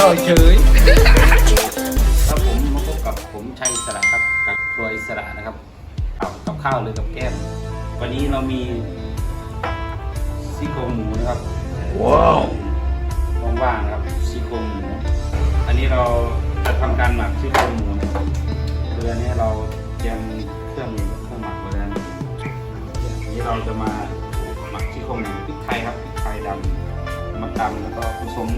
ต่อยเฉยครับผมมาพบกับผมชัยสระครับกับครัวอิสระนะครับเอากับข้าวหรือกับแก้มวันนี้เรามีซี่โครงหมูนะครับว้าวว่างๆนะครับซี่โครงหมูอันนี้เราจะทำการหมักซี่โครงหมูเรืออันี้เราเตรียมเครื่องเครื่องหมักไว้แล้วอันนี้เราจะมาหมักซี่โครงหมูพริกไทยครับพริกไทยดำมาตำแล้วก็ผสม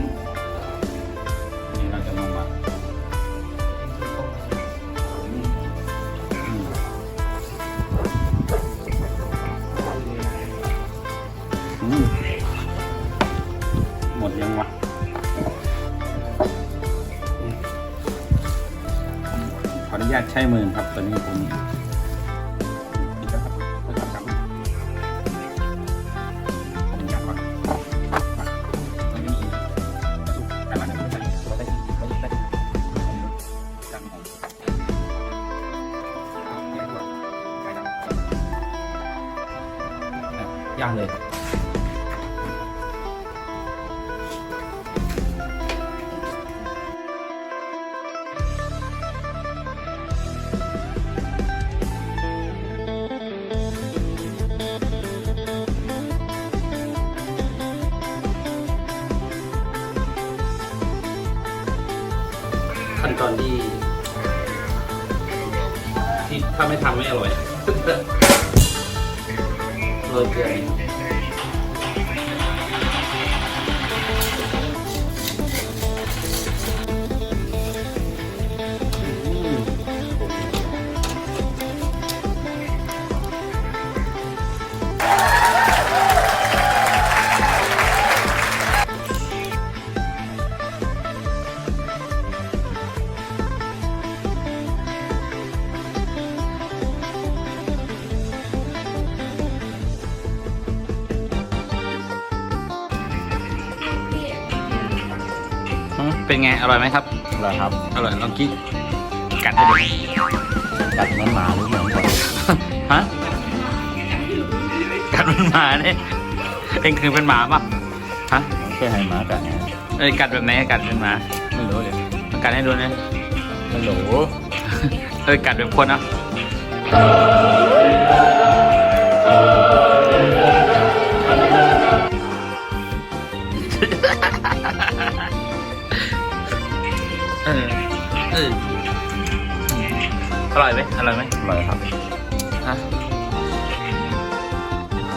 ยังวะขออนุญาตใช้มือครับตอนนี้ผมมาผมอยากก่อนตอนนี้สุกแต่ละหนึ่งใส่ตั ขั้นตอนที่ที่ถ้าไม่ทำไม่อร่อยเรยเกลือ อืมเป็นไง อร่อยไหมครับ เหรอครับอร่อยลองกินกัดให้ดูกัดเหมือนหมาหรือเหมือนคนฮะกัดเป็นหมาเนี่ยเองคือเป็นหมาปะฮะไม่ใช่ให้หมากัดไงเอ้ยกัดแบบไหนกัดเป็นหมาไม่รู้เลยกัดให้ดูนะฮัลโหล เอ้ยกัดแบบคนอะ อร่อยไหมอร่อยไหมอร่อยครับฮะ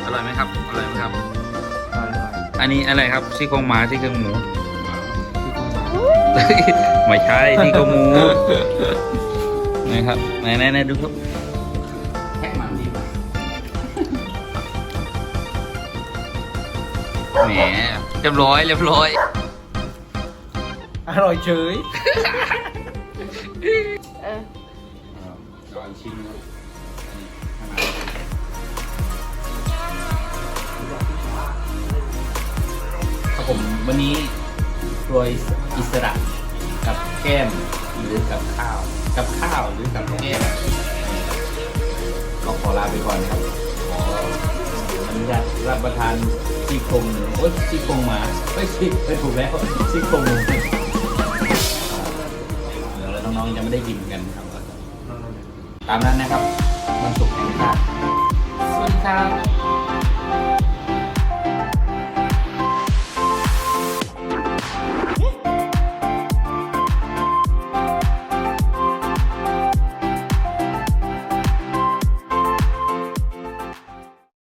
อร่อยไหมครับอร่อยไหมครับ อันนี้อะไรครับซี่โครงหมาซี่โครงหมูไม่ใช่ซี่โครงหมูนะครับไหนไหนไหนดูครับแค่มันดีกว่าแหมเรียบร้อยเรียบร้อยอร่อยเฉย เออ ก่อนชิมครับครับผมวันนี้โปรยอิสระกับแก้มหรือกับข้าว กับข้าวหรือกับแก้มก็ขอลาไปก่อนนะครับ ขออนุญาตรับประทานซี่โครงหมูโอ๊ยซี่โครงหมาไม่ใช่ไม่ถูกแล้วซี่โครงหมูเดี๋ยวน้องๆจะไม่ได้กินกันครับ ตามนั้นนะครับมันสุกแห่งชาติสวัสดีครับ